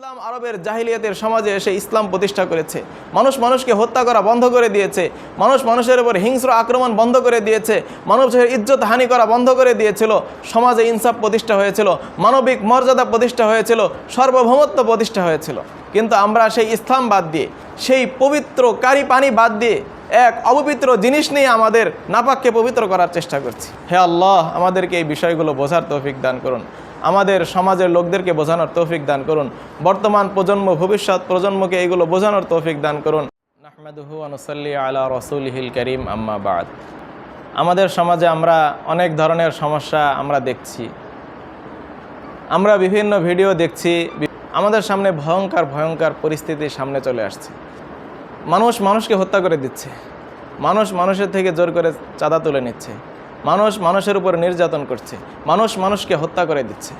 ইসলাম আরবের জাহিলিয়াতের সমাজে এসে ইসলাম প্রতিষ্ঠা করেছে। মানুষ মানুষকে হত্যা করা বন্ধ করে দিয়েছে। মানুষ মানুষের উপর হিংস্র আক্রমণ বন্ধ করে দিয়েছে। মানুষের ইজ্জত হানি করা বন্ধ করে দিয়েছিল। সমাজে ইনসাফ প্রতিষ্ঠা হয়েছিল। মানবিক মর্যাদা প্রতিষ্ঠা হয়েছিল। সার্বভৌমত্ব প্রতিষ্ঠা হয়েছিল। কিন্তু আমরা সেই ইসলাম বাদ দিয়ে, সেই পবিত্র কারি পানি বাদ দিয়ে, এক অপবিত্র জিনিস নিয়ে আমাদের নাপাককে পবিত্র করার চেষ্টা করছি। হে আল্লাহ, আমাদেরকে এই বিষয়গুলো বোঝার তৌফিক দান করুন। আমাদের সমাজের লোকদেরকে বোঝানোর তৌফিক দান করুন। বর্তমান প্রজন্ম, ভবিষ্যৎ প্রজন্মকে এইগুলো বোঝানোর তৌফিক দান করুন। নাহমাদুহু আনুসাল্লি আলা করিম, আম্মা বাদ। আমাদের সমাজে আমরা অনেক ধরনের সমস্যা আমরা দেখছি। আমরা বিভিন্ন ভিডিও দেখছি, আমাদের সামনে ভয়ঙ্কর ভয়ঙ্কর পরিস্থিতি সামনে চলে আসছে। মানুষ মানুষকে হত্যা করে দিচ্ছে। মানুষ মানুষের থেকে জোর করে চাঁদা তুলে নিচ্ছে। মানুষ মানুষের উপর নির্যাতন করছে। মানুষ মানুষকে হত্যা করে দিচ্ছে।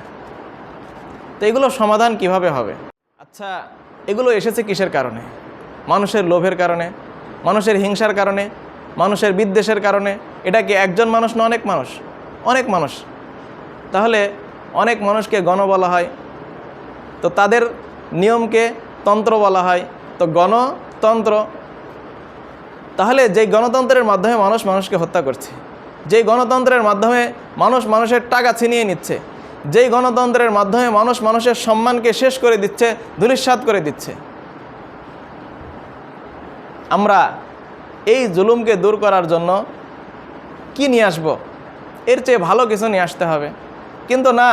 তো এগুলো সমাধান কীভাবে হবে? আচ্ছা এগুলো এসেছে কিসের কারণে? মানুষের লোভের কারণে? মানুষের হিংসার কারণে? মানুষের বিদ্বেষের কারণে? এটা কি একজন মানুষ না অনেক মানুষ? অনেক মানুষ। তাহলে অনেক মানুষকে গণ বলা হয়। তো তাদের নিয়মকে তন্ত্র বলা হয়। তো গণতন্ত্র। তাহলে যেই গণতন্ত্রের মাধ্যমে মানুষ মানুষকে হত্যা করছে। যেই গণতন্ত্রের মাধ্যমে মানুষ মানুষের টাকা ছিনিয়ে নিচ্ছে, যেই গণতন্ত্রের মাধ্যমে মানুষ মানুষের সম্মানকে শেষ করে দিচ্ছে ধূলিসাৎ করে দিচ্ছে। আমরা এই জুলুমকে দূর করার জন্য কি নিয়ে আসব? এর চেয়ে ভালো কিছু নিয়ে আসতে হবে। কিন্তু না,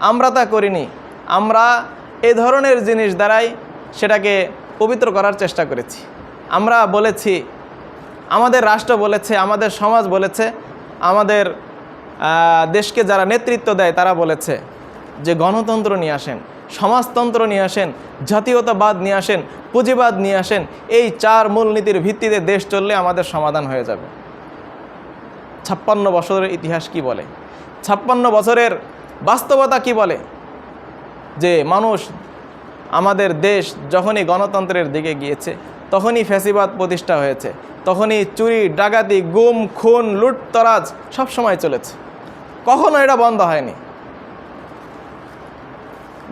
আমরা তা করিনি। আমরা এ ধরনের জিনিস দ্বারাই সেটাকে পবিত্র করার চেষ্টা করেছি। আমরা বলেছি, আমাদের রাষ্ট্র বলেছে, আমাদের সমাজ বলেছে আমাদের দেশকে যারা নেতৃত্ব দেয়, তারা বলেছে যে গণতন্ত্র নিয়ে আসেন, সমাজতন্ত্র নিয়ে আসেন, জাতীয়তাবাদ নিয়ে আসেন, পুঁজিবাদ নিয়ে আসেন, এই চার মূলনীতির ভিত্তিতে দেশ চললে আমাদের সমাধান হয়ে যাবে। ছাপ্পান্ন বছরের ইতিহাস কি বলে? ছাপ্পান্ন বছরের বাস্তবতা কি বলে? যে মানুষ আমাদের দেশ যখনই গণতন্ত্রের দিকে গিয়েছে, তখনই ফ্যাসিবাদ প্রতিষ্ঠা হয়েছে। তখনই চুরি, ডাকাতি, গুম, খুন, লুটতরাজ সব সময় চলেছে। কখনো এটা বন্ধ হয়নি।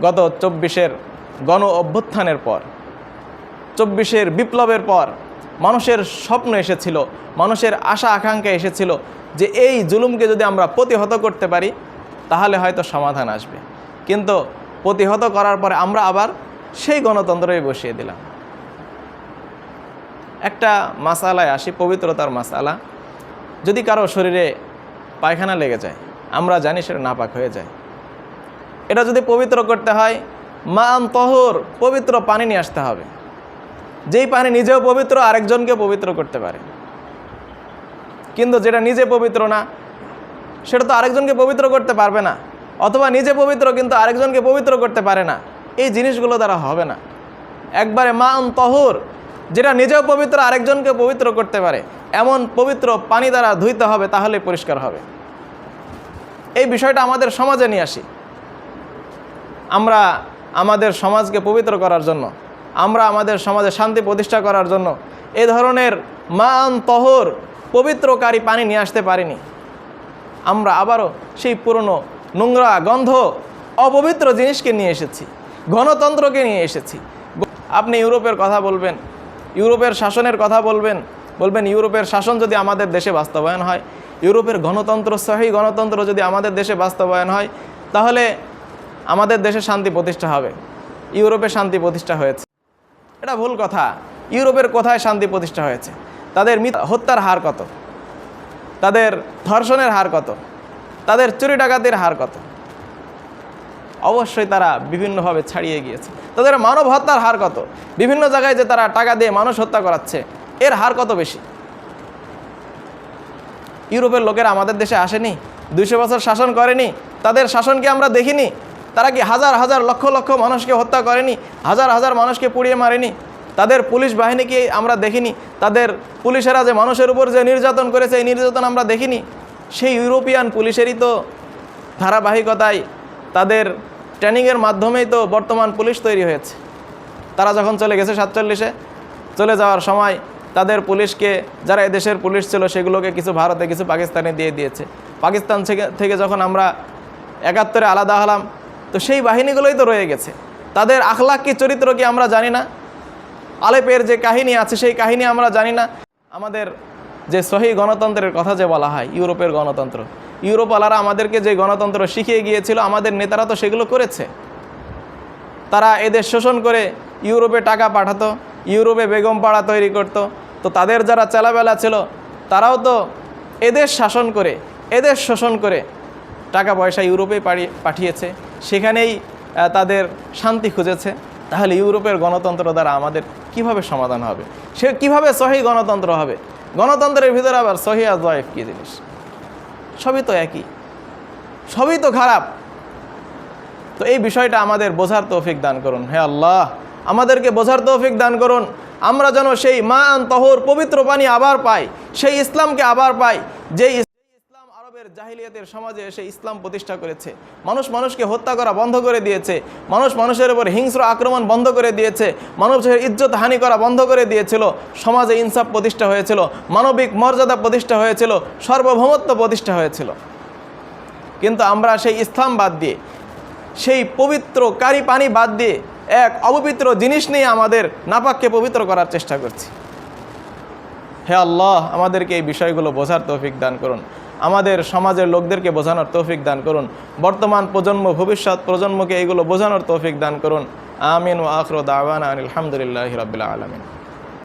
গত চব্বিশের গণ অভ্যুত্থানের পর, চব্বিশের বিপ্লবের পর মানুষের স্বপ্ন এসেছিল, মানুষের আশা, আকাঙ্ক্ষা এসেছিল যে এই জুলুমকে যদি আমরা প্রতিহত করতে পারি, তাহলে হয়তো সমাধান আসবে। কিন্তু প্রতিহত করার পরে আমরা আবার সেই গণতন্ত্রই বসিয়ে দিলাম। একটা মাসালায় আসি, পবিত্রতার মাসালা। যদি কারও শরীরে পায়খানা লেগে যায়, আমরা জানি সেটা নাপাক হয়ে যায়। এটা যদি পবিত্র করতে হয় মান তহর পবিত্র পানি নিয়ে আসতে হবে। যেই পানি নিজেও পবিত্র আরেকজনকে পবিত্র করতে পারে। কিন্তু যেটা নিজে পবিত্র না, সেটা তো আরেকজনকে পবিত্র করতে পারবে না। অথবা নিজে পবিত্র, কিন্তু আরেকজনকে পবিত্র করতে পারে না। এই জিনিসগুলো দ্বারা হবে না। একবারে মান তহর যেটা নিজেও পবিত্র আরেকজনকে পবিত্র করতে পারে। এমন পবিত্র পানি দ্বারা ধুইতে হবে তাহলে পরিষ্কার হবে। এই বিষয়টা আমাদের সমাজে নিয়ে আসি। আমরা আমাদের সমাজকে পবিত্র করার জন্য, আমরা আমাদের সমাজে শান্তি প্রতিষ্ঠা করার জন্য এ ধরনের মান তহর পবিত্রকারী পানি নিয়ে আসতে পারিনি। আমরা আবারও সেই পুরনো নোংরা গন্ধ অপবিত্র জিনিসকে নিয়ে এসেছি, গণতন্ত্রকে নিয়ে এসেছি। আপনি ইউরোপের কথা বলবেন ইউরোপের শাসনের কথা বলবেন বলবেন ইউরোপের শাসন যদি আমাদের দেশে বাস্তবায়ন হয়, ইউরোপের গণতন্ত্র, সহি গণতন্ত্র যদি আমাদের দেশে বাস্তবায়ন হয়, তাহলে আমাদের দেশে শান্তি প্রতিষ্ঠা হবে। ইউরোপে শান্তি প্রতিষ্ঠা হয়েছে। এটা ভুল কথা। ইউরোপের কোথায় শান্তি প্রতিষ্ঠা হয়েছে? তাদের হত্যার হার কত? তাদের ধর্ষণের হার কত? তাদের চুরি ডাকাতির হার কত? অবশ্যই তারা বিভিন্নভাবে ছাড়িয়ে গিয়েছে। তাদের মানব হত্যার হার কত? বিভিন্ন জায়গায় যে তারা টাকা দিয়ে মানুষ হত্যা করাচ্ছে, এর হার কত বেশি? ইউরোপের লোকেরা আমাদের দেশে আসেনি? দুইশো বছর শাসন করেনি? তাদের শাসনকে আমরা দেখিনি? তারা কি হাজার হাজার লক্ষ লক্ষ মানুষকে হত্যা করেনি? হাজার হাজার মানুষকে পুড়িয়ে মারেনি? তাদের পুলিশ বাহিনীকে আমরা দেখিনি? তাদের পুলিশেরা যে মানুষের উপর যে নির্যাতন করেছে, এই নির্যাতন আমরা দেখিনি? সেই ইউরোপিয়ান পুলিশেরই তো ধারাবাহিকতায় তাদের ট্রেনিংয়ের মাধ্যমেই তো বর্তমান পুলিশ তৈরি হয়েছে। তারা যখন চলে গেছে সাতচল্লিশে, চলে যাওয়ার সময় তাদের পুলিশকে, যারা এদেশের পুলিশ ছিল, সেগুলোকে কিছু ভারতে, কিছু পাকিস্তানে দিয়ে দিয়েছে। পাকিস্তান থেকে যখন আমরা একাত্তরে আলাদা হলাম, তো সেই বাহিনীগুলোই তো রয়ে গেছে। তাদের আখলাক কি, চরিত্র কি আমরা জানি না। আলেপের যে কাহিনী আছে, সেই কাহিনী আমরা জানি না। আমাদের যে সহি গণতন্ত্রের কথা যে বলা হয়, ইউরোপের গণতন্ত্র ইউরোপালারা আমাদেরকে যে গণতন্ত্র শিখিয়ে গিয়েছিল, আমাদের নেতারা তো সেগুলো করেছে। তারা এদের শোষণ করে ইউরোপে টাকা পাঠাতো, ইউরোপে বেগম পাড়া তৈরি করত। তো তাদের যারা চেলাবেলা ছিল, তারাও তো এদের শাসন করে এদের শোষণ করে টাকা পয়সা ইউরোপে পাঠিয়েছে। সেখানেই তাদের শান্তি খুঁজেছে। তাহলে ইউরোপের গণতন্ত্র দ্বারা আমাদের কীভাবে সমাধান হবে? সে কীভাবে সহি গণতন্ত্র হবে? গণতন্ত্রের ভিতরে আবার সহি আর জয়েফ কী জিনিস? সবই তো একই। সবই তো খারাপ। তো এই বিষয়টা আমাদের বোঝার তৌফিক দান করুন। হে আল্লাহ, আমাদেরকে বোঝার তৌফিক দান করুন। আমরা যেন সেই মান তহর পবিত্র পানি আবার পাই, সেই ইসলামকে আবার পাই, যেই জাহিলিয়াতের সমাজে এসে ইসলাম প্রতিষ্ঠা করেছে। মানুষ মানুষকে হত্যা করা বন্ধ করে দিয়েছে। মানুষ মানুষের উপর হিংস্র আক্রমণ বন্ধ করে দিয়েছে। মানুষের ইজ্জত হানি করা বন্ধ করে দিয়েছিল। সমাজে ইনসাফ প্রতিষ্ঠা হয়েছিল। মানবিক মর্যাদা প্রতিষ্ঠা হয়েছিল। সার্বভৌমত্ব প্রতিষ্ঠা হয়েছিল। কিন্তু আমরা সেই ইসলাম বাদ দিয়ে, সেই পবিত্র কারি পানি বাদ দিয়ে এক অপবিত্র জিনিস নিয়ে আমাদের নাপাককে পবিত্র করার চেষ্টা করছি। হে আল্লাহ, আমাদেরকে এই বিষয়গুলো বোঝার তৌফিক দান করুন। আমাদের সমাজের লোকদেরকে বোঝানোর তৌফিক দান করুন। বর্তমান প্রজন্ম, ভবিষ্যৎ প্রজন্মকে এগুলো বোঝানোর তৌফিক দান করুন। আমিন ও আখর দাওয়ান আলহামদুলিল্লাহ রবিল্লা আলমিন।